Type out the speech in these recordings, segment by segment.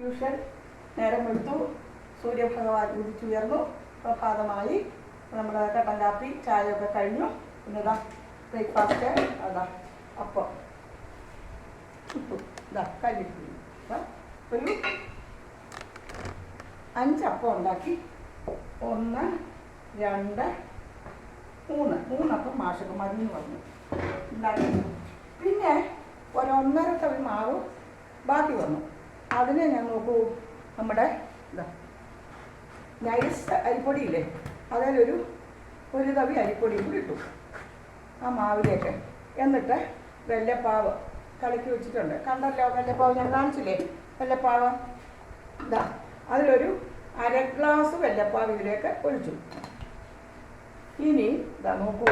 Usual നേരം എടുത്തു സൂര്യഭഗവാൻ ഉദിച്ചുയർന്നു പ്രഭാതമായി നമ്മുടെ കട്ടൻ കാപ്പി ചായയൊക്കെ കഴിഞ്ഞു. പിന്നെ ഇതാ ബ്രേക്ക്ഫാസ്റ്റ് അതാ. അപ്പം ചുട്ടു ഇതാ കഴിഞ്ഞിട്ടുണ്ട് ഒരു അഞ്ചപ്പം ഉണ്ടാക്കി. ഒന്ന് രണ്ട് മൂന്ന്. മൂന്നപ്പം മാഷക്ക് മതി എന്ന് പറഞ്ഞു. ഉണ്ടാക്കി. പിന്നെ ഒരു ഒന്നര തവി മാവ് ബാക്കി വന്നു. അതിനെ ഞാൻ നോക്കൂ. നമ്മുടെ ഇതാ. നൈസ് അരിപ്പൊടിയില്ലേ? അതിലൊരു ഒരു തവി അരിപ്പൊടിയും കൂടി ഇട്ടു. ആ മാവിലേക്ക്. എന്നിട്ട് വെള്ളപ്പാവ് കലക്കി വെച്ചിട്ടുണ്ട്. കണ്ടല്ലോ വെള്ളപ്പാവ് ഞാൻ കാണിച്ചില്ലേ? വെള്ളപ്പാവ് ഇതാ. അതിലൊരു അര ഗ്ലാസ് വെള്ളപ്പാവ് ഇതിലേക്ക് ഒഴിച്ചു. ഇനി ഇതാ നോക്കൂ.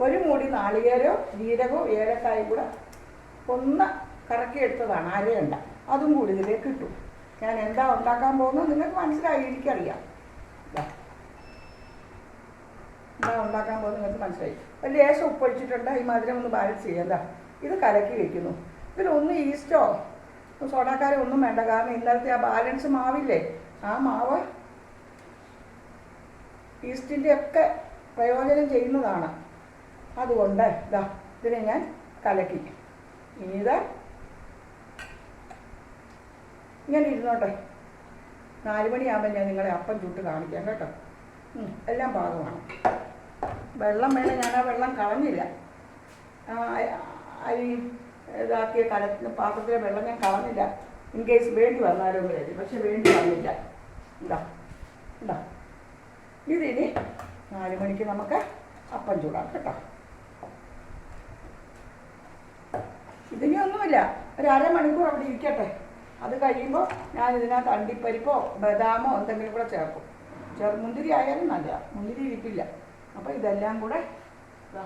ഒരു മൂടി നാളികേരോ ജീരകോ ഏലക്കായും കൂടെ ഒന്ന് കറക്കിയെടുത്തതാണ് അരയണ്ട. അതും കൂടി ഇതിലേക്ക് കിട്ടും ഞാൻ എന്താ ഉണ്ടാക്കാൻ പോകുന്നത് നിങ്ങൾക്ക് മനസ്സിലായി എനിക്കറിയാം. എന്താ ഉണ്ടാക്കാൻ പോകുന്നത് നിങ്ങൾക്ക് മനസ്സിലായി. ഒരു ലേശം ഉപ്പൊഴിച്ചിട്ടുണ്ട് ഈ മധുരം ഒന്ന് ബാലൻസ് ചെയ്യാം. എന്താ ഇത് കലക്കി വെക്കുന്നു. ഇതിലൊന്നും ഈസ്റ്റോ സോഡാക്കാരോ ഒന്നും വേണ്ട. കാരണം ഇന്നലത്തെ ആ ബാലൻസ് മാവില്ലേ? ആ മാവ് ഈസ്റ്റിന്റെ ഒക്കെ പ്രയോജനം ചെയ്യുന്നതാണ്. അതുകൊണ്ട് ഇതാ ഇതിനെ ഞാൻ കലക്കി. ഇനി ഇത് ഇങ്ങനെ ഇരുന്നോട്ടെ. നാല് മണിയാകുമ്പോൾ ഞാൻ നിങ്ങളെ അപ്പം ചുട്ട് കാണിക്കാം കേട്ടോ. എല്ലാം പാകമാണ്. വെള്ളം വേണം ഞാൻ ആ വെള്ളം കളഞ്ഞില്ല. അരി ഇതാക്കിയ കലത്തിന് പാത്രത്തിലെ വെള്ളം ഞാൻ കളഞ്ഞില്ല. ഇൻ കേസ് വേണ്ടി വന്നാലോ കരുതി. പക്ഷെ വേണ്ടി വന്നില്ല. ഇതാ ഇതാ. ഇതിനി നാല് മണിക്ക് നമുക്ക് അപ്പം ചൂടാം കേട്ടോ. ഇതിനി ഒന്നുമില്ല. ഒരു അരമണിക്കൂർ അവിടെ ഇരിക്കട്ടെ. അത് കഴിയുമ്പോൾ ഞാൻ ഇതിനകത്ത് അണ്ടിപ്പരിപ്പോ ബദാമോ എന്തെങ്കിലും കൂടെ ചേർക്കും. ചേർ മുന്തിരി ആയാലും നല്ല മുന്തിരി ഇരിപ്പില്ല. അപ്പോൾ ഇതെല്ലാം കൂടെ ഇതാ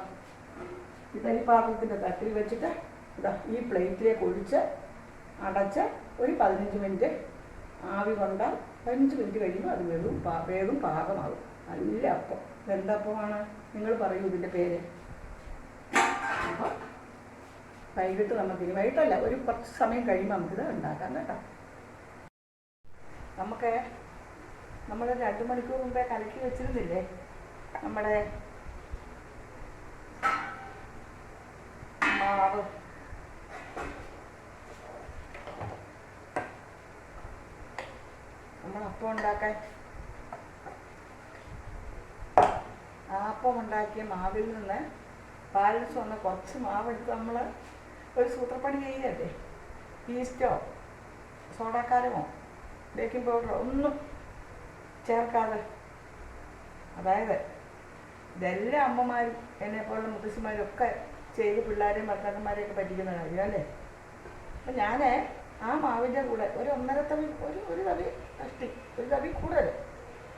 ഇതരി പാത്രത്തിന്റെ തട്ടിൽ വെച്ചിട്ട് ഇതാ ഈ പ്ലേറ്റിലേക്ക് ഒഴിച്ച് അടച്ച് ഒരു പതിനഞ്ച് മിനിറ്റ് ആവി കൊണ്ടാൽ പതിനഞ്ച് മിനിറ്റ് കഴിയുമ്പോൾ അത് വെറും പാ വേഗം പാകമാകും. നല്ല അപ്പം. ഇതെന്തപ്പമാണ് നിങ്ങൾ പറയൂ ഇതിന്റെ പേര്. അപ്പോൾ വൈകിട്ട് നമുക്കിനി വൈകിട്ടല്ല ഒരു കുറച്ച് സമയം കഴിയുമ്പോൾ നമുക്കിത് ഉണ്ടാക്കാം കേട്ടോ. നമുക്ക് നമ്മൾ രണ്ട് മണിക്കൂർ മുമ്പേ കലക്കി വെച്ചിരുന്നില്ലേ? നമ്മുടെ മാവ്. നമ്മൾ അപ്പം ഉണ്ടാക്കാൻ അപ്പം ഉണ്ടാക്കിയ മാവിൽ നിന്ന് ബാലൻസ് വന്ന കുറച്ച് മാവെടുത്ത് നമ്മൾ ഒരു സൂത്രപ്പണി ചെയ്യല്ലേ ഈസ്റ്റോ സോഡാക്കാരമോ ബേക്കിംഗ് പൗഡറോ ഒന്നും ചേർക്കാതെ. അതായത് ഇതെല്ലാം അമ്മമാരും എന്നെ പോലുള്ള മുത്തശ്ശിമാരും ഒക്കെ ചെയ്ത് പിള്ളേരെയും ഭർത്താക്കന്മാരെയൊക്കെ പറ്റിക്കുന്ന കാര്യം അല്ലേ അപ്പം ഞാൻ ആ മാവിന്റെ കൂടെ ഒരു ഒന്നര തവി ഒരു ഒരു തവി കഷ്ടി ഒരു തവി കൂടുതൽ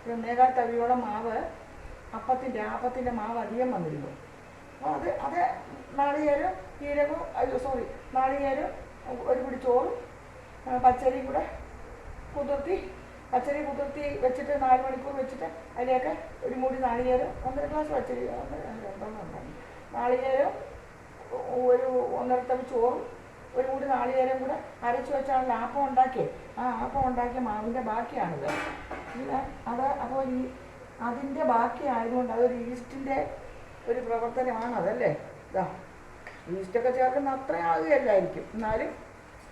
ഒരു ഒന്നേകാൽ തവിയോളം മാവ് അപ്പത്തിന്റെ ആപ്പത്തിന്റെ മാവ് അധികം വന്നിരുന്നു. അപ്പോൾ അത് അത് നാളികേരം ജീരകവും അയ്യോ സോറി നാളികേരം ഒരു പിടി ചോറും പച്ചരി പച്ചരിയും കൂടെ കുതിർത്തി പച്ചരി കുതിർത്തി വെച്ചിട്ട് നാല് മണിക്കൂർ വെച്ചിട്ട് അതിലേക്ക് ഒരു മൂടി നാളികേരം ഒന്നര ഗ്ലാസ് പച്ചരി ഒന്നര നാളികേരം ഒരു ഒന്നര തവി ചോറും ഒരു മൂടി നാളികേരം കൂടെ അരച്ചു വെച്ചാണ് ആപ്പം ഉണ്ടാക്കിയത് ആ ആപ്പം ഉണ്ടാക്കിയ മാവിന്റെ ബാക്കിയാണിത്. അത് അപ്പോൾ ഈ അതിന്റെ ബാക്കി ആയതുകൊണ്ട് അതൊരു ഈസ്റ്റിന്റെ ഒരു പ്രവർത്തനമാണ് അതല്ലേ? ഇതാ. ഈസ്റ്റൊക്കെ ചേർക്കുന്ന അത്ര ആകുകയല്ലായിരിക്കും എന്നാലും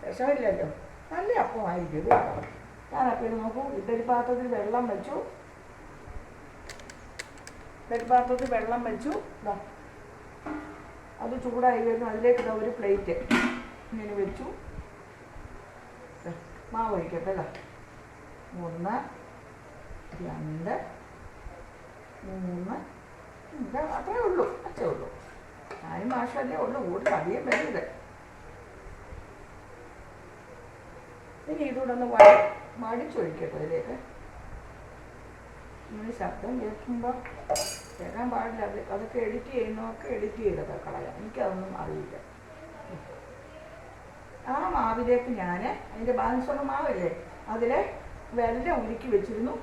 വിഷമില്ലല്ലോ നല്ല അപ്പമായിരിക്കും ഇത് ഞാനപ്പോൾ ഇത് നോക്കൂ. ഇഡലി പാത്രത്തിൽ വെള്ളം വെച്ചു. ഇഡലി പാത്രത്തിൽ വെള്ളം വെച്ചു. അത് ചൂടായി വരുന്നു. അതിലേക്ക് ഇതാ ഒരു പ്ലേറ്റ് ഇങ്ങനെ വെച്ചു. മാവ് ഒഴിക്കട്ടെ അല്ല ഒന്ന് രണ്ട് മൂന്ന്. അത്രേ ഉള്ളൂ. അച്ചേ ഉള്ളൂ. ഞാനും മാഷല്ലേ ഉള്ളു കൂടുതൽ അധികം വരരുത് ഇനി ഇതുകൂടെ ഒന്ന് വടിച്ചൊഴിക്കട്ടെ ഇതിലേക്ക്. ഇങ്ങനെ ശബ്ദം കേൾക്കുമ്പോൾ കേൾക്കാൻ പാടില്ല. അത് അതൊക്കെ എഡിറ്റ് ചെയ്യുന്നതൊക്കെ എഡിറ്റ് ചെയ്തൊക്കെ കളയാം. എനിക്കതൊന്നും അറിയില്ല. ആ മാവിലേക്ക് ഞാൻ അതിന്റെ ബാലൻസുള്ള മാവില്ലേ അതിൽ വെള്ളം ഉരുക്കി വെച്ചിരുന്നു.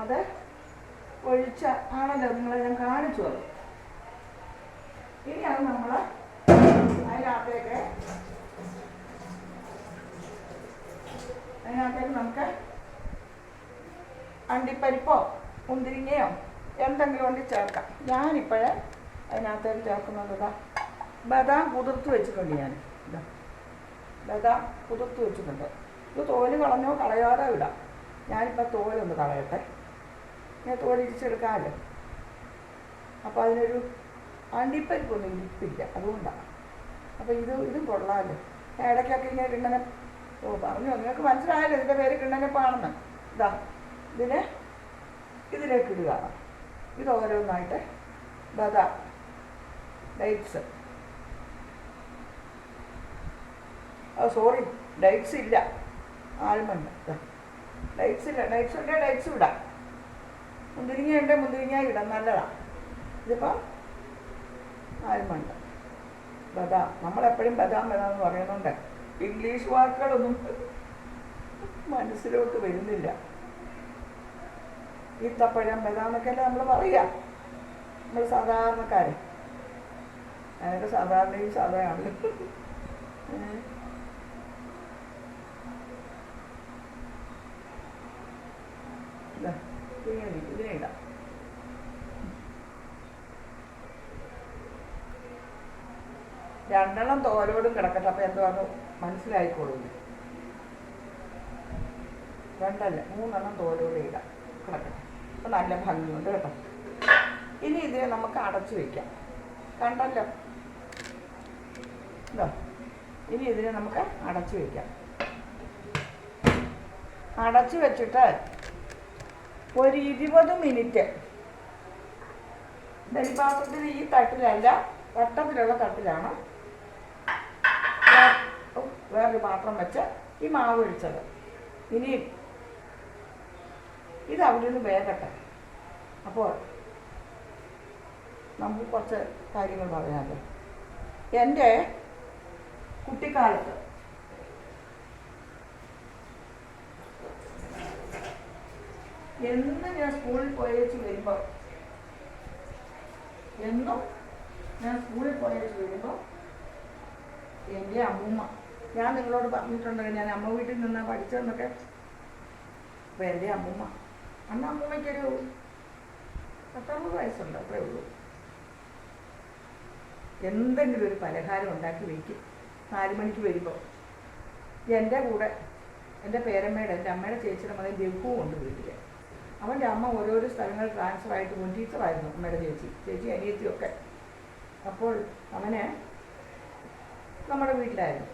അത് ഒഴിച്ച ആണല്ലോ നിങ്ങളെ ഞാൻ കാണിച്ചു അത്. ഇനി അത് നമ്മൾ അതിനകത്തേക്ക് അതിനകത്തേക്ക് നമുക്ക് അണ്ടിപ്പരിപ്പോ മുന്തിരിങ്ങയോ എന്തെങ്കിലും കൊണ്ട് ചേർക്കാം. ഞാനിപ്പോഴേ അതിനകത്തേക്ക് ചേർക്കുന്നത് ഇതാ ബദാം കുതിർത്ത് വെച്ചിട്ടുണ്ട് ഞാൻ. ഇതാ ബദാം കുതിർത്ത് വെച്ചിട്ടുണ്ട്. ഇത് തോൽ കളഞ്ഞോ കളയാതെ ഇടാം ഞാനിപ്പോൾ തോലൊന്ന് കളയട്ടെ. ഞാൻ തോലിരിച്ചെടുക്കാമല്ലോ അപ്പോൾ അതിനൊരു അണ്ടിപ്പരിപ്പൊന്നും ഇരിപ്പില്ല അതുകൊണ്ടാണ്. അപ്പോൾ ഇത് ഇതും കൊള്ളാമല്ലോ ഞാൻ ഇടയ്ക്കൊക്കെ ഇങ്ങനെ കിണ്ണനെ ഓ പറഞ്ഞു. നിങ്ങൾക്ക് മനസ്സിലായല്ലോ ഇതിന്റെ പേര് കിണ്ണനപ്പാണെന്ന്. ഇതാ ഇതിനെ ഇതിലേക്ക് ഇടുക. ഇത് ഓരോന്നായിട്ട്. ബദാം ഡേറ്റ്സ്. ഓ സോറി. ഡേറ്റ്സ് ഇല്ല. ആൽമണ്ട്. ഡേറ്റ്സ് ഇല്ല. ഡേറ്റ്സ് ഉണ്ടെങ്കിൽ ഡേറ്റ്സ് ഇടാം. മുന്തിരിങ്ങ ഉണ്ടെങ്കിൽ മുന്തിരിങ്ങ ഇടാം. നല്ലതാണ് ഇതിപ്പം ആൽമണ്ട് ബദാം നമ്മളെപ്പോഴും ബദാം ബദാം എന്ന് പറയുന്നുണ്ട്. ഇംഗ്ലീഷ് വാക്കുകളൊന്നും മനസ്സിലോട്ട് വരുന്നില്ല. ഈത്തപ്പഴം ബദാം എന്നൊക്കെയല്ലേ നമ്മൾ പറയുക. നമ്മൾ സാധാരണക്കാർ അതൊക്കെ സാധാരണയും സാധാരണ ഇങ്ങനെ ഇരിക്കും. ഇതിനെ ഇടാം രണ്ടെണ്ണം തോലോടും കിടക്കട്ടെ അപ്പം എന്തുവാന്ന് മനസ്സിലായിക്കോളും. രണ്ടല്ല മൂന്നെണ്ണം തോലോട് ഇടാം. കിടക്കട്ടെ. അപ്പം നല്ല ഭംഗിയുണ്ട് കേട്ടോ. ഇനി ഇതിനെ നമുക്ക് അടച്ചു വെക്കാം. കണ്ടല്ലോ? ഇതോ. ഇനി ഇതിനെ നമുക്ക് അടച്ചു വെക്കാം. അടച്ചു വെച്ചിട്ട് ഒരു ഇരുപത് മിനിറ്റ്. ബലിപാത്രത്തിൽ ഈ തട്ടിലല്ല വട്ടത്തിലുള്ള തട്ടിലാണ് വേറൊരു പാത്രം വെച്ച് ഈ മാവ് ഒഴിച്ചത്. ഇനി ഇത് അവിടെ നിന്ന് വേകട്ടെ. അപ്പോൾ നമുക്ക് കുറച്ച് കാര്യങ്ങൾ പറയാമല്ലോ എന്റെ കുട്ടിക്കാലത്ത് എന്നും ഞാൻ സ്കൂളിൽ പോയേച്ച് വരുമ്പോൾ എന്നും ഞാൻ സ്കൂളിൽ പോയേച്ച് വരുമ്പോൾ എന്റെ അമ്മൂമ്മ ഞാൻ നിങ്ങളോട് പറഞ്ഞിട്ടുണ്ടല്ലോ ഞാൻ അമ്മ വീട്ടിൽ നിന്നാണ് പഠിച്ചതെന്നൊക്കെ. അപ്പോൾ എന്റെ അമ്മൂമ്മ അന്ന് അമ്മൂമ്മയ്ക്കൊരു പത്തറുപത് വയസ്സുണ്ട് അത്രേ ഉള്ളൂ. എന്തെങ്കിലും ഒരു പലഹാരം ഉണ്ടാക്കി വയ്ക്കും നാല് മണിക്ക് വരുമ്പോൾ എന്റെ കൂടെ എന്റെ പേരമ്മയുടെ എന്റെ അമ്മയുടെ ചേച്ചിയുടെ മകൻ രഘു ഉണ്ട് വീട്ടിൽ അവന്റെ അമ്മ ഓരോരോ സ്ഥലങ്ങൾ ട്രാൻസ്ഫർ ആയിട്ട് മുൻ ടീച്ചറായിരുന്നു അമ്മയുടെ ചേച്ചി ചേച്ചി അനിയത്തിയൊക്കെ. അപ്പോൾ അവനെ നമ്മുടെ വീട്ടിലായിരുന്നു.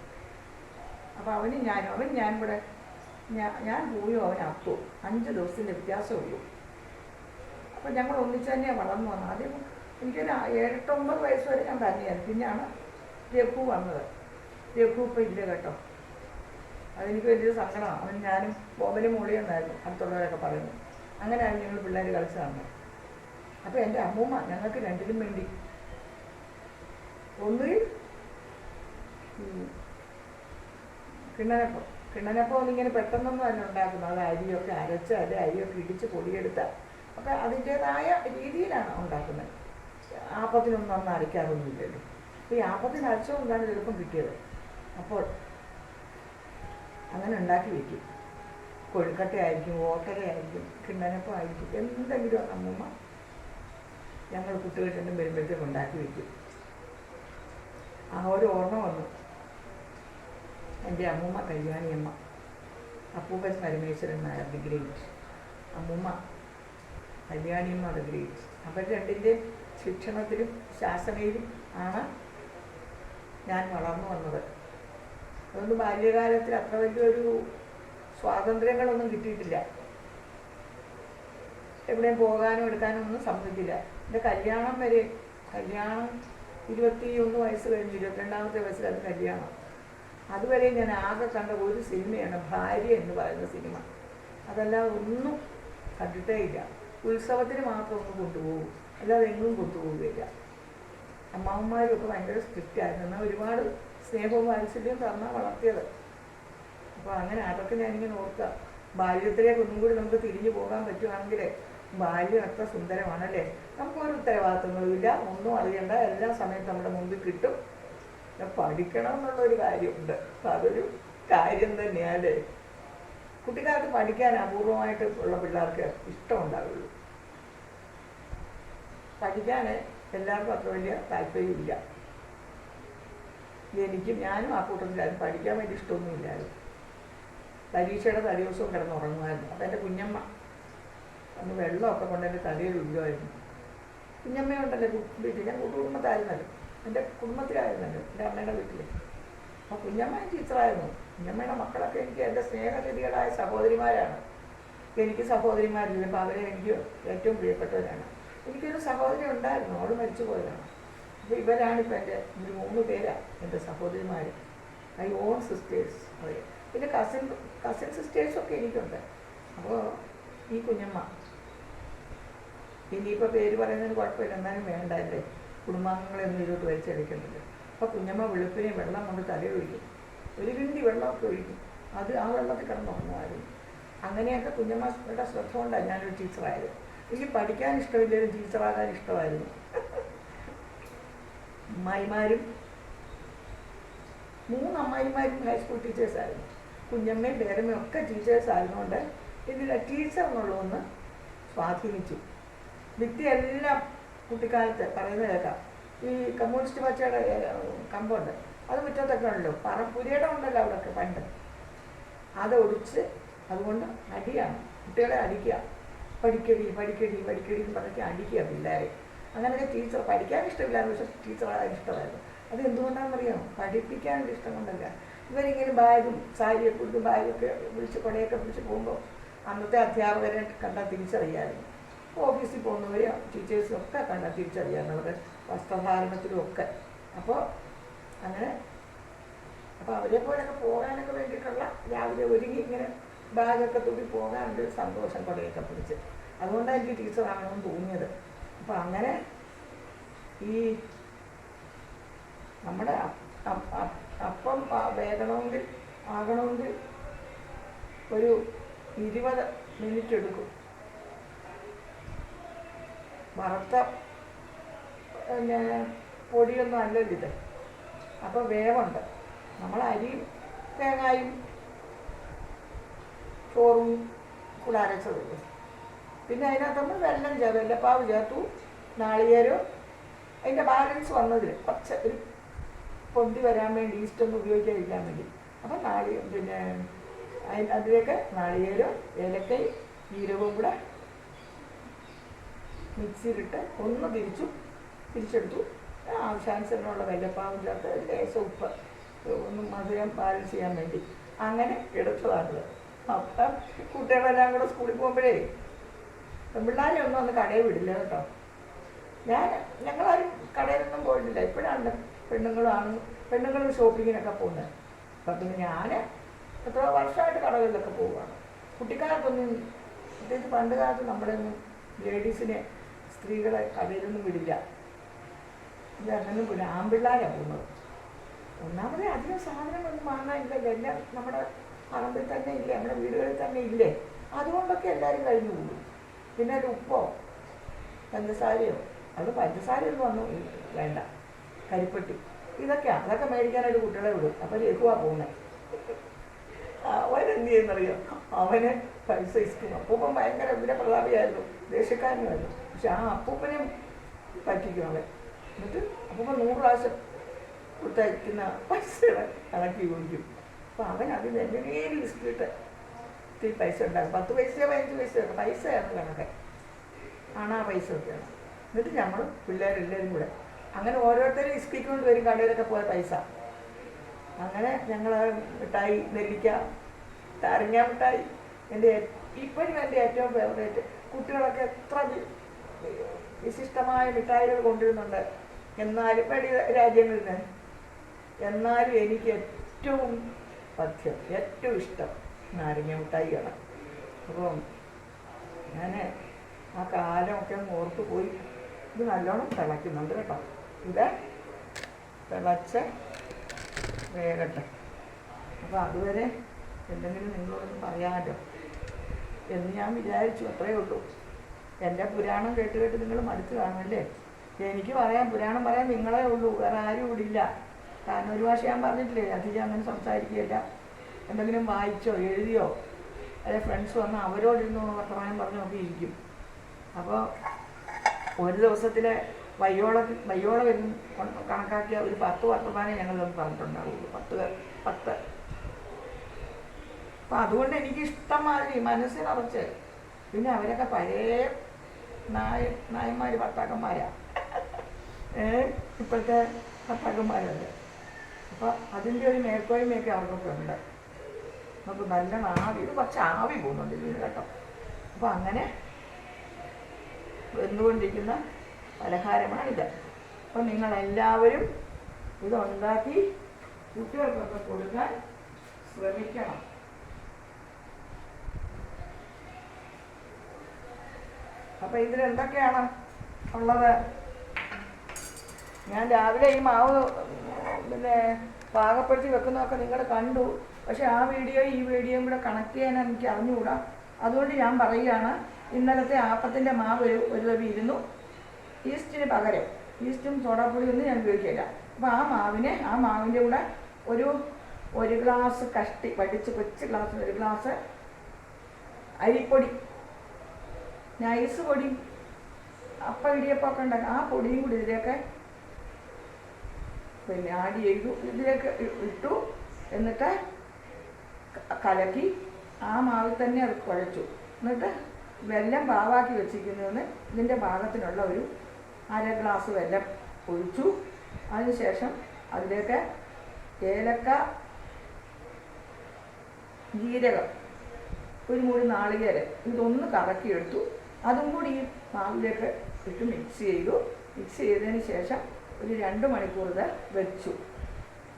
അപ്പോൾ അവന് ഞാനും അവൻ ഞാൻ ഇവിടെ ഞാൻ ഞാൻ പോയോ അവൻ അത്തോ അഞ്ച് ദിവസത്തിന്റെ വ്യത്യാസമുള്ളൂ അപ്പോൾ ഞങ്ങൾ ഒന്നിച്ച് തന്നെയാണ് വളർന്നു വന്നത്. ആദ്യം എനിക്കൊരു ഏഴെട്ടൊമ്പത് വയസ്സ് വരെ ഞാൻ തന്നെയായിരുന്നു. പിന്നെയാണ് രഘു വന്നത്. രഘു ഇപ്പം ഇല്ല കേട്ടോ. അതെനിക്ക് വലിയൊരു സങ്കടമാണ്. അവൻ ഞാനും ബോബനും മൂളിയെന്നായിരുന്നു അടുത്തുള്ളവരൊക്കെ പറയുന്നു അങ്ങനെയാണ് ഞങ്ങൾ പിള്ളേർ കളിച്ചു തന്നത് അപ്പോൾ എന്റെ അമ്മൂമ്മ ഞങ്ങൾക്ക് രണ്ടിനും വേണ്ടി ഒന്നുകിൽ കിണ്ണനപ്പം കിണ്ണനപ്പം ഒന്നിങ്ങനെ പെട്ടെന്നൊന്നും തന്നെ ഉണ്ടാക്കുന്നു അത് അരിയൊക്കെ അരച്ച് അത് അരിയൊക്കെ ഇടിച്ച് പൊടിയെടുത്ത് ഒക്കെ അതിന്റേതായ രീതിയിലാണ് ഉണ്ടാക്കുന്നത്. ആപ്പത്തിനൊന്നും അന്ന് അരയ്ക്കാറൊന്നുമില്ലല്ലോ അപ്പോൾ ഈ ആപ്പത്തിന് അരച്ചുകൊണ്ടാണ് എളുപ്പം കിട്ടിയത്. അപ്പോൾ അങ്ങനെ ഉണ്ടാക്കി വയ്ക്കും കൊഴുക്കട്ടയായിരിക്കും ഓട്ടരയായിരിക്കും കിണ്ണനപ്പം ആയിരിക്കും എന്തെങ്കിലും അമ്മമ്മ ഞങ്ങൾ കുട്ടികൾക്കെല്ലാം വരുമ്പോഴത്തേക്ക് ഉണ്ടാക്കി വയ്ക്കും ആ ഒരു ഓർമ്മ വന്നു. എന്റെ അമ്മൂമ്മ കല്യാണിയമ്മ അപ്പൂപ്പൻ പരമേശ്വരൻ നായർ ദി ഗ്രേറ്റ് അമ്മൂമ്മ കല്യാണിയമ്മ ദി ഗ്രേറ്റ് അവർ രണ്ടിന്റെ ശിക്ഷണത്തിലും ശാസനയിലും ആണ് ഞാൻ വളർന്നു വന്നത്. അതുകൊണ്ട് ബാല്യകാലത്തിൽ അത്ര വലിയൊരു സ്വാതന്ത്ര്യങ്ങളൊന്നും കിട്ടിയിട്ടില്ല. എവിടെയും പോകാനും എടുക്കാനും ഒന്നും സമ്മതിക്കില്ല എന്റെ കല്യാണം വരെ കല്യാണം ഇരുപത്തി ഒന്ന് വയസ്സ് കഴിഞ്ഞു. ഇരുപത്തിരണ്ടാമത്തെ വയസ്സിലത് കല്യാണം. അതുവരെ ഞാൻ ആകെ കണ്ട ഒരു സിനിമയാണ് ഭാര്യ എന്ന് പറയുന്ന സിനിമ. അതെല്ലാം ഒന്നും കണ്ടിട്ടേ ഇല്ല. ഉത്സവത്തിന് മാത്രം ഒന്ന് കൊണ്ടുപോകും. അല്ലാതെ എങ്ങും കൊണ്ടുപോവുകയില്ല അമ്മാവന്മാരും ഒക്കെ ഭയങ്കര സ്ട്രിക്റ്റ് ആയിരുന്നു. എന്നാൽ ഒരുപാട് സ്നേഹവും വാത്സല്യവും തന്ന വളർത്തിയത്. അപ്പോൾ അങ്ങനെ അതൊക്കെ ഞാനിങ്ങനെ ഓർക്കുക ബാല്യത്തിലേക്ക് ഒന്നും കൂടി നമുക്ക് തിരിഞ്ഞു പോകാൻ പറ്റുവാണെങ്കിൽ ബാല്യം അത്ര സുന്ദരമാണല്ലേ? നമുക്ക് ഒരു ഉത്തരവാദിത്തങ്ങളുമില്ല ഒന്നും അറിയണ്ട. എല്ലാ സമയത്തും നമ്മുടെ മുമ്പിൽ കിട്ടും. പിന്നെ പഠിക്കണം എന്നുള്ളൊരു കാര്യമുണ്ട് അതൊരു കാര്യം തന്നെയാണ് കുട്ടിക്കാലത്ത് പഠിക്കാൻ അപൂർവമായിട്ട് ഉള്ള പിള്ളേർക്ക് ഇഷ്ടമുണ്ടാവുള്ളൂ പഠിക്കാൻ എല്ലാവർക്കും അത്ര വലിയ താല്പര്യമില്ല. എനിക്കും ഞാനും ആ കൂട്ടത്തിലായിരുന്നു പഠിക്കാൻ വേണ്ടി ഇഷ്ടമൊന്നുമില്ലായിരുന്നു പരീക്ഷയുടെ തലേദിവസവും കിടന്ന് ഉറങ്ങുമായിരുന്നു അപ്പം എന്റെ കുഞ്ഞമ്മ അന്ന് വെള്ളമൊക്കെ കൊണ്ട് എന്റെ തലയിൽ ഉള്ളുമായിരുന്നു കുഞ്ഞമ്മയുണ്ടല്ലോ വീട്ടിൽ ഞാൻ കൂട്ടുകുടുംബത്തായിരുന്നല്ലോ എന്റെ കുടുംബത്തിലായിരുന്നു എന്റെ അമ്മയുടെ വീട്ടിൽ അപ്പോൾ കുഞ്ഞമ്മ ടീച്ചറായിരുന്നു. കുഞ്ഞമ്മയുടെ മക്കളൊക്കെ എനിക്ക് എന്റെ സ്നേഹനിധികളായ സഹോദരിമാരാണ്. എനിക്ക് സഹോദരിമാരില്ല അപ്പോൾ അവരെ എനിക്ക് ഏറ്റവും പ്രിയപ്പെട്ടവരാണ്. എനിക്കൊരു സഹോദരി ഉണ്ടായിരുന്നു അവൾ മരിച്ചു പോയതാണ്. അപ്പോൾ ഇവരാണിപ്പോൾ എന്റെ ഒരു മൂന്ന് പേരാണ് എന്റെ സഹോദരിമാർ ഐ ഓൺ സിസ്റ്റേഴ്സ് അവർ പിന്നെ കസിൻ കസിൻ സിസ്റ്റേഴ്സൊക്കെ എനിക്കുണ്ട്. അപ്പോൾ ഈ കുഞ്ഞമ്മ. ഇനിയിപ്പോൾ പേര് പറയുന്നതിന് കുഴപ്പമില്ല എന്നാലും വേണ്ട എന്റെ കുടുംബാംഗങ്ങളെയൊന്നും ഇതിലോട്ട് വലിച്ചെടുക്കുന്നില്ല അപ്പോൾ കുഞ്ഞമ്മ വെളുപ്പിനെ വെള്ളം കൊണ്ട് തലയൊഴിക്കും ഒരു കിണ്ടി വെള്ളമൊക്കെ ഒഴിക്കും. അത് ആ വെള്ളത്തിൽ കിടന്നുറങ്ങുമായിരുന്നു. അങ്ങനെയൊക്കെ കുഞ്ഞമ്മയുടെ ശ്രദ്ധ കൊണ്ടാണ് ഞാനൊരു ടീച്ചറായത്. എനിക്ക് പഠിക്കാൻ ഇഷ്ടമില്ലെങ്കിലും ടീച്ചറാകാൻ ഇഷ്ടമായിരുന്നു. അമ്മായിമാരും മൂന്ന് അമ്മായിമാരും ഹൈസ്കൂൾ ടീച്ചേഴ്സായിരുന്നു കുഞ്ഞമ്മയും പേരമ്മയും ഒക്കെ ടീച്ചേഴ്സ് ആയതുകൊണ്ട് ഇതിലെ ടീച്ചർ എന്നുള്ളതൊന്ന് സ്വാധീനിച്ചു. വിദ്യയെല്ലാം കുട്ടിക്കാലത്ത് പറയുന്നത് കേൾക്കാം. ഈ കമ്മ്യൂണിസ്റ്റ് പച്ചയുടെ കമ്പുണ്ട്. അത് മുറ്റത്തൊക്കെ ഉണ്ടല്ലോ. പറ പുരയുടെ ഉണ്ടല്ലോ അവിടെയൊക്കെ പണ്ട്. അത് ഒടിച്ച് അതുകൊണ്ട് അടിയാണ്. കുട്ടികളെ അടിക്കുക. പഠിക്കടി പഠിക്കടി പഠിക്കടി എന്ന് പറഞ്ഞിട്ട് അടിക്കുക പിള്ളേരെ. അങ്ങനെയൊക്കെ ടീച്ചർ പഠിക്കാൻ ഇഷ്ടമില്ലായിരുന്നു. പക്ഷെ ടീച്ചറാകാൻ ഇഷ്ടമായിരുന്നു. അത് എന്തുകൊണ്ടാണെന്നറിയാം പഠിപ്പിക്കാൻ ഇഷ്ടം കൊണ്ടല്ല. ഇവരിങ്ങനെ ബാഗും സാരിയൊക്കെ കൊടുത്ത് ബാഗൊക്കെ വിളിച്ച് കൊടയൊക്കെ പിടിച്ച് പോകുമ്പോൾ അന്നത്തെ അധ്യാപകരെ കണ്ടാൽ തിരിച്ചറിയാമായിരുന്നു. ഓഫീസിൽ പോകുന്നവരെയോ ടീച്ചേഴ്സും ഒക്കെ കണ്ടാൽ തിരിച്ചറിയാമായിരുന്നു വസ്ത്രധാരണത്തിലും ഒക്കെ അപ്പോൾ അങ്ങനെ അപ്പോൾ അവരെ പോലെയൊക്കെ പോകാനൊക്കെ വേണ്ടിയിട്ടുള്ള രാവിലെ ഒരുങ്ങി ഇങ്ങനെ ബാഗൊക്കെ തൂക്കി പോകാനൊരു സന്തോഷം കുറേയൊക്കെ പിടിച്ച്. അതുകൊണ്ടാണ് എനിക്ക് ടീച്ചർ ആണെന്ന് തോന്നിയത്. അപ്പോൾ അങ്ങനെ ഈ നമ്മുടെ അപ്പം വേദനമെങ്കിൽ ആകണമെങ്കിൽ ഒരു ഇരുപത് മിനിറ്റ് എടുക്കും വറുത്ത പിന്നെ പൊടിയൊന്നും അല്ലല്ലോ ഇത്. അപ്പോൾ വേവുണ്ട്. നമ്മൾ അരിയും തേങ്ങായും ചോറും കൂടെ അരച്ചത് പിന്നെ അതിനകത്ത് നമ്മൾ വെള്ളം ചേർത്ത് വെല്ലപ്പാവ് ചേർത്തു നാളികേരോ. അതിന്റെ ബാലൻസ് വന്നതിൽ കുറച്ച് ഒരു പൊന്തി വരാൻ വേണ്ടി ഈസ്റ്റ് ഒന്നും ഉപയോഗിക്കാതിരിക്കാൻ വേണ്ടി. അപ്പം നാളി പിന്നെ അതിന്റെ അതിലേക്ക് നാളികേരോ ഏലക്കയും ജീരകവും കൂടെ മിക്സിയിലിട്ട് ഒന്ന് തിരിച്ചു തിരിച്ചെടുത്തു. ആവശ്യാനുസരണമുള്ള വെല്ലപ്പാവും ചേർത്ത് ലേശം ഉപ്പ് ഒന്ന് മധുരം ബാലൻസ് ചെയ്യാൻ വേണ്ടി. അങ്ങനെ എടുത്തതാണിത്. അപ്പം കുട്ടികളെല്ലാം കൂടെ സ്കൂളിൽ പോകുമ്പോഴേ പെൺപിള്ളാരെ ഒന്നും അന്ന് കടയിൽ വിടില്ല കേട്ടോ. ഞാൻ ഞങ്ങളാരും കടയിലൊന്നും പോയിട്ടില്ല. ഇപ്പോഴാണ് പെണ്ണുങ്ങളാണ് പെണ്ണുങ്ങൾ ഷോപ്പിങ്ങിനൊക്കെ പോകുന്നത്. അപ്പം പിന്നെ ഞാൻ എത്ര വർഷമായിട്ട് കടകളിലൊക്കെ പോവുകയാണ്. കുട്ടിക്കാലത്തൊന്നും പ്രത്യേകിച്ച് പണ്ട് കാലത്ത് നമ്മുടെ ലേഡീസിനെ സ്ത്രീകളെ കടയിലൊന്നും വിടില്ല. ഇത് അങ്ങനെ പിന്നെ ആൺപിള്ളാരാണ് പോകുന്നത്. ഒന്നാമതേ അധികം സാധനങ്ങളൊന്നും വാങ്ങാനില്ല എല്ലാം നമ്മുടെ പറമ്പിൽ തന്നെ ഇല്ലേ നമ്മുടെ വീടുകളിൽ തന്നെ ഇല്ലേ. അതുകൊണ്ടൊക്കെ എല്ലാവരും കഴിഞ്ഞു പോകും. പിന്നെ ഒരു ഉപ്പോ പഞ്ചസാരയോ? അത് പഞ്ചസാരയൊന്നും ഒന്നും വേണ്ട. കരിപ്പെട്ടി. ഇതൊക്കെയാണ് അതൊക്കെ മേടിക്കാനായിട്ട് കുട്ടികളെ വിടും. അപ്പോൾ ലഘുവാ പോകുന്നത് അവനെന്ത് ചെയ്യുന്നറിയോ അവന് പൈസ ഇഷ്ടം അപ്പൂപ്പൻ ഭയങ്കര വീരപ്രതാപിയായിരുന്നു ദേശക്കാരനുമായിരുന്നു പക്ഷെ ആ അപ്പൂപ്പനെ പറ്റിക്കും അവൻ എന്നിട്ട് അപ്പൂപ്പൻ നൂറ് പ്രാവശ്യം കൊടുത്തയക്കുന്ന പൈസ കണക്ക് കുടിക്കും അപ്പോൾ അവൻ അതിന് എങ്ങനെയും ഇഷ്ടിട്ട് ഇത്തിരി പൈസ ഉണ്ടാകും പത്ത് പൈസയോ പതിനഞ്ച് പൈസയോ പൈസയാണ് കണക്ക്. ആ പൈസ ഒക്കെയാണ് എന്നിട്ട് നമ്മൾ പിള്ളേരെല്ലാവരും കൂടെ അങ്ങനെ ഓരോരുത്തരും ഇസ്കിക്കൊണ്ട് വരും കടയിലൊക്കെ പോയ പൈസ. അങ്ങനെ ഞങ്ങൾ മിഠായി നെല്ലിക്ക തരങ്ങ മിഠായി എന്റെ ഇപ്പോഴും എന്റെ ഏറ്റവും ഫേവറേറ്റ് കുട്ടികളൊക്കെ എത്ര വിശിഷ്ടമായ മിഠായികൾ കൊണ്ടുവരുന്നുണ്ട്. എന്നാലും പടി രാജ്യങ്ങളിൽ നിന്ന് എന്നാലും എനിക്ക് ഏറ്റവും പഥ്യം ഏറ്റവും ഇഷ്ടം നാരങ്ങ മിഠായിയാണ്. അപ്പം ഞാൻ ആ കാലമൊക്കെ ഒന്ന് ഓർത്ത് പോയി. ഇത് നല്ലോണം തിളയ്ക്കുന്നുണ്ട് കേട്ടോ. ഇത് തിളച്ച് വേകട്ടെ. അപ്പോൾ അതുവരെ എന്തെങ്കിലും നിങ്ങളോടൊന്ന് പറയാമല്ലോ എന്ന് ഞാൻ വിചാരിച്ചു അത്രയേ ഉള്ളൂ. എന്റെ പുരാണം കേട്ട് കേട്ട് നിങ്ങൾ മടുത്തു കാണുമല്ലേ? എനിക്ക് പറയാം പുരാണം പറയാൻ നിങ്ങളെ ഉള്ളൂ വേറെ ആരും ഇവിടെ ഇല്ല. കാരണം ഒരു ഭാഷ ഞാൻ പറഞ്ഞിട്ടില്ലേ അധികം അങ്ങനെ സംസാരിക്കുകയില്ല. എന്തെങ്കിലും വായിച്ചോ എഴുതിയോ അല്ലെ ഫ്രണ്ട്സ് വന്ന് അവരോടിരുന്ന് വർത്തമാനം പറഞ്ഞ് നോക്കി ഇരിക്കും. അപ്പോൾ ഒരു ദിവസത്തിലെ വയ്യോള വയ്യോള വരുന്ന കണക്കാക്കിയ ഒരു പത്ത് വർത്തമാനം ഞങ്ങൾ പറഞ്ഞിട്ടുണ്ടാവുള്ളൂ. പത്ത് പത്ത്. അപ്പം അതുകൊണ്ട് എനിക്ക് ഇഷ്ടം മാതിരി മനസ്സിനറച്ച്. പിന്നെ അവരൊക്കെ പഴയ നായ നായന്മാർ ഭർത്താക്കന്മാരാ. ഏ ഇപ്പോഴത്തെ ഭർത്താക്കന്മാരല്ലേ? അപ്പോൾ അതിന്റെ ഒരു മേൽക്കോയ്മയൊക്കെ അവർക്കൊക്കെ ഉണ്ട്. നമുക്ക് നല്ല ആവി ഇത് കുറച്ച് ആവി പോകുന്നുണ്ട് ഇതിന് കേട്ടോ അപ്പോൾ അങ്ങനെ വന്നുകൊണ്ടിരിക്കുന്ന പലഹാരമാണിത്. അപ്പം നിങ്ങളെല്ലാവരും ഇതുണ്ടാക്കി കുട്ടികൾക്കൊക്കെ കൊടുക്കാൻ ശ്രമിക്കണം. അപ്പം ഇതിൽ എന്തൊക്കെയാണ് ഉള്ളത്? ഞാൻ രാവിലെ ഈ മാവ് പിന്നെ പാകപ്പെടുത്തി വെക്കുന്നതൊക്കെ നിങ്ങൾ കണ്ടു. പക്ഷെ ആ വീഡിയോ ഈ വീഡിയോയും കൂടെ കണക്ട് ചെയ്യാൻ എനിക്ക് അറിഞ്ഞുകൂടാ. അതുകൊണ്ട് ഞാൻ പറയുകയാണ് ഇന്നലത്തെ ആപ്പത്തിന്റെ മാവ് ഒരു ഒരു തവി ഇരുന്നു. ഈസ്റ്റിന് പകരം ഈസ്റ്റും സോഡാപ്പൊടിയൊന്നും ഞാൻ ഉപയോഗിക്കില്ല അപ്പോൾ ആ മാവിനെ ആ മാവിന്റെ കൂടെ ഒരു ഒരു ഗ്ലാസ് കഷ്ടി വടിച്ച് കൊച്ചു ഗ്ലാസ് ഒരു ഗ്ലാസ് അരിപ്പൊടി നൈസ് പൊടി. അപ്പം ഇടിയപ്പമൊക്കെ ഉണ്ടാക്കി. ആ പൊടിയും കൂടി ഇതിലേക്ക് പിന്നെ ആഡ് ചെയ്തു. ഇതിലേക്ക് ഇട്ടു. എന്നിട്ട് കലക്കി. ആ മാവിൽ തന്നെ അത് കുഴച്ചു. എന്നിട്ട് വെല്ലം പാവാക്കി വെച്ചിരിക്കുന്നതെന്ന് ഇതിന്റെ പാകത്തിനുള്ള ഒരു അര ഗ്ലാസ് വെല്ലം ഒഴിച്ചു. അതിനുശേഷം അതിലേക്ക് ഏലക്ക ജീരകം ഒരു മൂടി നാളികേരം ഇതൊന്ന് കറക്കിയെടുത്തു. അതും കൂടി ഈ മാവിലേക്ക് ഇട്ട് മിക്സ് ചെയ്തു. മിക്സ് ചെയ്തതിന് ശേഷം ഒരു രണ്ട് മണിക്കൂർ ഇത് വെച്ചു.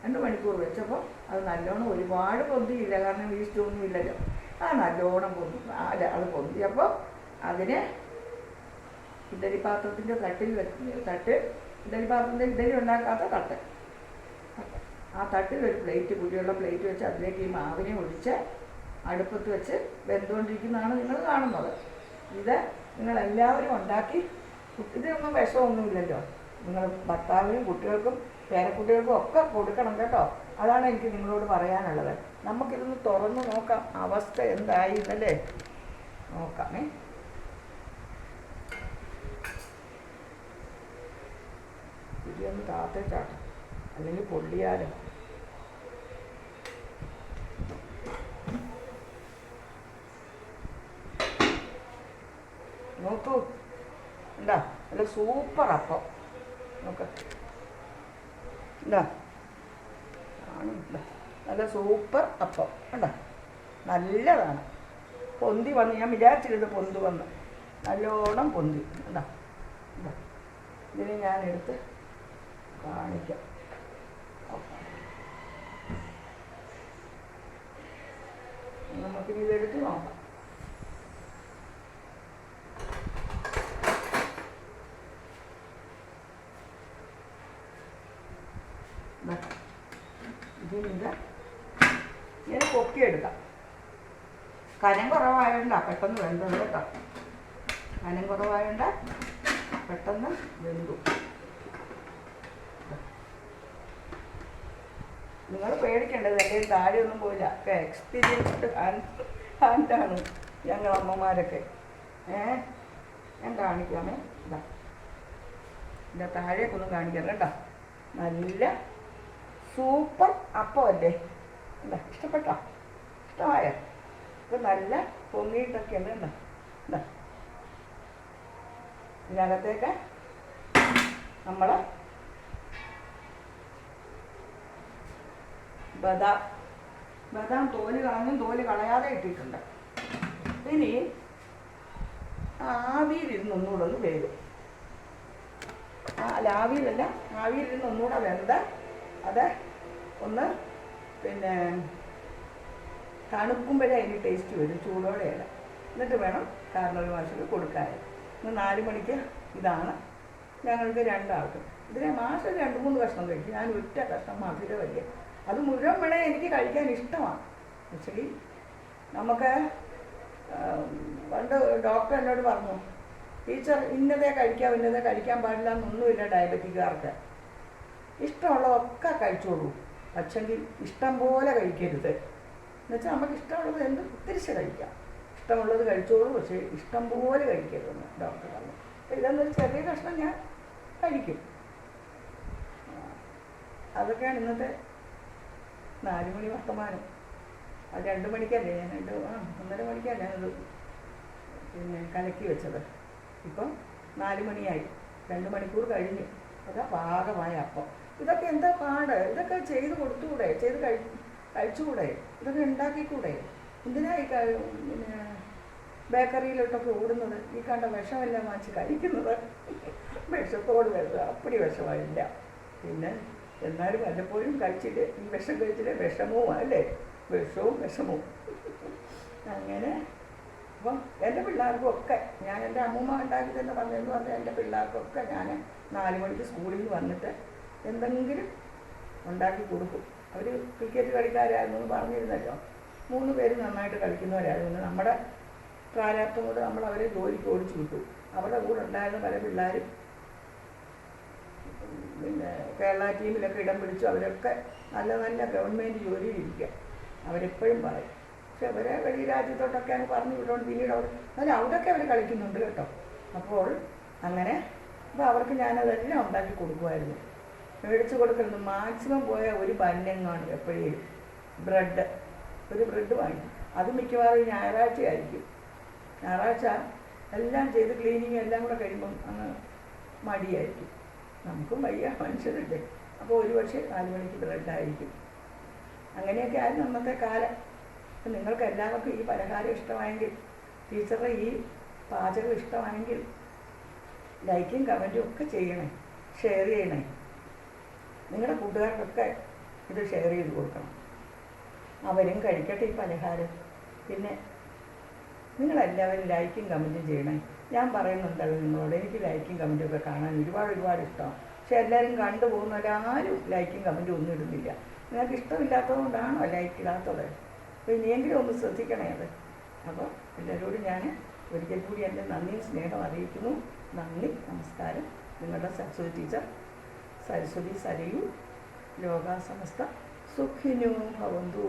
രണ്ട് മണിക്കൂർ വെച്ചപ്പോൾ അത് നല്ലോണം ഒരുപാട് പൊന്തിയില്ല. കാരണം ഈസ്റ്റ് ഒന്നും ഇല്ലല്ലോ. ആ നല്ലോണം പൊന്തി അല്ല അത് പൊന്തിയപ്പോൾ അതിനെ ഇഡലി പാത്രത്തിന്റെ തട്ടിൽ തട്ട് ഇഡലി പാത്രത്തിന്റെ ഇഡലി ഉണ്ടാക്കാത്ത തട്ട്. ആ തട്ടിൽ ഒരു പ്ലേറ്റ് കുഴിയുള്ള പ്ലേറ്റ് വെച്ച് അതിലേക്ക് ഈ മാവിനെ ഒഴിച്ച് അടുപ്പത്ത് വെച്ച് വെന്തുകൊണ്ടിരിക്കുന്നതാണ് നിങ്ങൾ കാണുന്നത്. ഇത് നിങ്ങൾ എല്ലാവരും ഉണ്ടാക്കി ഇതിനൊന്നും ഇതൊന്നും വിഷമൊന്നുമില്ലല്ലോ നിങ്ങൾ ഭർത്താവിനും കുട്ടികൾക്കും പേരക്കുട്ടികൾക്കും ഒക്കെ കൊടുക്കണം കേട്ടോ. അതാണ് എനിക്ക് നിങ്ങളോട് പറയാനുള്ളത്. നമുക്കിതൊന്ന് തുറന്നു നോക്കാം. അവസ്ഥ എന്തായി എന്നല്ലേ നോക്കാമേ ഇതൊന്ന് താത്തേ ചാട്ടം. അല്ലെങ്കിൽ പൊള്ളിയാലോ നോക്കൂ എന്താ നല്ല സൂപ്പർ അപ്പം. നോക്ക്. നല്ല സൂപ്പർ അപ്പം. കണ്ടോ? നല്ലതാണ്. പൊന്തി വന്ന്. ഞാൻ വിചാരിച്ചിരുന്നു പൊന്തി വന്ന്. നല്ലോണം പൊന്തി. എന്താ ഇതിനെ ഞാൻ എടുത്ത് കാണിക്കാം നമുക്കിനി ഇതെടുത്ത് നോക്കാം ദാ. ഇതിനിത് ഇങ്ങനെ പൊക്കിയെടുക്കാം. കനം കുറവായോണ്ട പെട്ടെന്ന് വെന്തത് കേട്ടോ. കനം കുറവായോണ്ട പെട്ടെന്ന് വെന്തു. നിങ്ങൾ പേടിക്കേണ്ടത് എന്റെ താഴെയൊന്നും പോയില്ല ഒക്കെ എക്സ്പീരിയൻസ്ഡ് ഹാൻഡ് ഹാൻഡാണ് ഞങ്ങൾ അമ്മമാരൊക്കെ. ഏ? ഞാൻ കാണിക്കാമേ ഇതാ. എന്റെ താഴേക്കൊന്നും കാണിക്കാം കേട്ടോ. നല്ല സൂപ്പർ അപ്പമല്ലേ? എന്താ ഇഷ്ടപ്പെട്ടോ? ഇഷ്ടമായോ? ഇത് നല്ല പൊങ്ങിയിട്ടൊക്കെ ഉണ്ട് എന്താ എന്താ ഇതിനകത്തേക്ക് നമ്മൾ ബദാം ബദാം തോൽ കളഞ്ഞും തോൽ കളയാതെ ഇട്ടിട്ടുണ്ട്. ഇനി ആവിയിലിരുന്ന് ഒന്നുകൂടെ ഒന്ന് വേകും അല്ല ആവിയിലല്ല ആവിയിലിരുന്ന് ഒന്നുകൂടെ വെന്ത് അത് ഒന്ന്. പിന്നെ തണുക്കുമ്പോഴേ അതിന് ടേസ്റ്റ് വരും ചൂടോടെയല്ല. എന്നിട്ട് വേണം കാരണവർ മാഷക്ക് കൊടുക്കാൻ ഇന്ന് നാല് മണിക്ക് ഇതാണ്. ഞങ്ങൾക്ക് രണ്ടാൾക്ക്. ഇതിനെ മാസം രണ്ട് മൂന്ന് കഷ്ണം കഴിക്കും. ഞാൻ ഒറ്റ കഷ്ണം മധുരം വലിയ അത് മുഴുവൻ വേണേ എനിക്ക് കഴിക്കാൻ ഇഷ്ടമാണ്. ആക്ച്വലി നമുക്ക് പണ്ട് ഡോക്ടർ എന്നോട് പറഞ്ഞു ടീച്ചർ ഇന്നതേ കഴിക്കാം ഇന്നതേ കഴിക്കാൻ പാടില്ല എന്നൊന്നുമില്ല ഡയബറ്റിക്കാർക്ക് ഇഷ്ടമുള്ളതൊക്കെ കഴിച്ചോളൂ. പക്ഷെങ്കിൽ ഇഷ്ടം പോലെ കഴിക്കരുത്. എന്നുവെച്ചാൽ നമുക്ക് ഇഷ്ടമുള്ളത് എന്ത്? തിരിച്ച് കഴിക്കാം. ഇഷ്ടമുള്ളത് കഴിച്ചോളൂ പക്ഷേ ഇഷ്ടം പോലെ കഴിക്കരുതെന്ന് ഡോക്ടർ പറഞ്ഞു. ഇതെന്നൊരു ചെറിയ കഷ്ണം ഞാൻ കഴിക്കും. അതൊക്കെയാണ് ഇന്നത്തെ നാല് മണി വർത്തമാനം. അത് രണ്ട് മണിക്കല്ലേ ഞാൻ രണ്ട് ആ ഒന്നര മണിക്കാണ് ഞാനത് പിന്നെ കലക്കി വെച്ചത്. ഇപ്പം നാല് മണിയായി. രണ്ട് മണിക്കൂർ കഴിഞ്ഞു. അതാ പാകമായ അപ്പം. ഇതൊക്കെ എന്താ പാട്? ഇതൊക്കെ ചെയ്ത് കൊടുത്തുകൂടെ ചെയ്ത് കഴി കഴിച്ചുകൂടെ ഇതൊക്കെ ഉണ്ടാക്കിക്കൂടെ? എന്തിനാ ഈ പിന്നെ ബേക്കറിയിലോട്ടൊക്കെ ഓടുന്നത്? ഈ കണ്ട വിഷമെല്ലാം വാങ്ങിച്ച് കഴിക്കുന്നത്. വിഷത്തോട് വരുന്നത്. അപ്പടി വിഷമായില്ല. പിന്നെ എന്നാലും വല്ലപ്പോഴും കഴിച്ചിട്ട് ഈ വിഷം കഴിച്ചിട്ട് വിഷമവും അല്ലേ? വിഷവും വിഷമവും. അങ്ങനെ. അപ്പം എന്റെ പിള്ളേർക്കും ഒക്കെ ഞാൻ എന്റെ അമ്മൂമ്മ ഉണ്ടാക്കി തന്നെ പറഞ്ഞതെന്ന് പറഞ്ഞാൽ എന്റെ പിള്ളേർക്കൊക്കെ ഞാൻ നാല് മണിക്ക് സ്കൂളിൽ നിന്ന് വന്നിട്ട് എന്തെങ്കിലും ഉണ്ടാക്കി കൊടുക്കും. അവർ ക്രിക്കറ്റ് കളിക്കാരായിരുന്നു എന്ന് പറഞ്ഞിരുന്നല്ലോ. മൂന്ന് പേര് നന്നായിട്ട് കളിക്കുന്നവരായിരുന്നു. നമ്മുടെ പ്രാരാബ്ദം കൊണ്ട് നമ്മൾ അവരെ ജോലിക്ക് ഓടിച്ചു വിട്ടു. അവരുടെ കൂടെ ഉണ്ടായിരുന്ന പല പിള്ളേരും പിന്നെ കേരള ടീമിലൊക്കെ ഇടം പിടിച്ചു. അവരൊക്കെ നല്ല നല്ല ഗവൺമെന്റ് ജോലിയിലിരിക്കുക അവരെപ്പോഴും പറയും. പക്ഷെ അവരെ വെളി അങ്ങ് പറഞ്ഞു വിട്ടുകൊണ്ട് പിന്നീട് അവർ എന്നാലും അവിടെയൊക്കെ അവർ കളിക്കുന്നുണ്ട് കേട്ടോ. അപ്പോൾ അങ്ങനെ അപ്പോൾ അവർക്ക് ഞാനതെല്ലാം ഉണ്ടാക്കി കൊടുക്കുമായിരുന്നു. മേടിച്ച് കൊടുക്കുന്നത് മാക്സിമം പോയ ഒരു ബന്നെങ്ങാണ് എപ്പോഴും ബ്രെഡ്. ഒരു ബ്രെഡ് വാങ്ങി അത് മിക്കവാറും ഞായറാഴ്ച ആയിരിക്കും. ഞായറാഴ്ച എല്ലാം ചെയ്ത് ക്ലീനിങ് എല്ലാം കൂടെ കഴിയുമ്പം അങ്ങ് മടിയായിരിക്കും. നമുക്കും വയ്യ മനുഷ്യരുണ്ട് അപ്പോൾ ഒരു പക്ഷേ നാല് മണിക്ക് ബ്രെഡായിരിക്കും അങ്ങനെയൊക്കെ ആയിരുന്നു അന്നത്തെ കാലം. അപ്പം നിങ്ങൾക്ക് എല്ലാവർക്കും ഈ പലഹാരം ഇഷ്ടമായെങ്കിൽ ടീച്ചറുടെ ഈ പാചകം ഇഷ്ടമായെങ്കിൽ ലൈക്കും കമന്റും ഒക്കെ ചെയ്യണേ. ഷെയർ ചെയ്യണേ. നിങ്ങളുടെ കൂട്ടുകാർക്കൊക്കെ ഇത് ഷെയർ ചെയ്ത് കൊടുക്കണം. അവരും കഴിക്കട്ടെ ഈ പലഹാരം. പിന്നെ നിങ്ങളെല്ലാവരും ലൈക്കും കമന്റും ചെയ്യണേ. ഞാൻ പറയുന്നുണ്ടല്ലോ നിങ്ങളോട് എനിക്ക് ലൈക്കും കമന്റും ഒക്കെ കാണാൻ ഒരുപാട് ഒരുപാട് ഇഷ്ടമാണ് പക്ഷെ എല്ലാവരും കണ്ടു പോകുന്നവരാരും ലൈക്കും കമന്റും ഒന്നും ഇടുന്നില്ല. നിങ്ങൾക്ക് ഇഷ്ടമില്ലാത്തതുകൊണ്ടാണോ ലൈക്ക് ഇടാത്തത്? അപ്പോൾ ഇനിയെങ്കിലും ഒന്ന് ശ്രദ്ധിക്കണേ അത്. അപ്പോൾ എല്ലാവരോടും ഞാൻ ഒരിക്കൽ കൂടി എന്റെ നന്ദിയും സ്നേഹം അറിയിക്കുന്നു. നന്ദി നമസ്കാരം. നിങ്ങളുടെ സരസ്വതി ടീച്ചർ സരസ്വതി സരയു ലോകാസമസ്ത സുഖിനോ ഭവന്തു.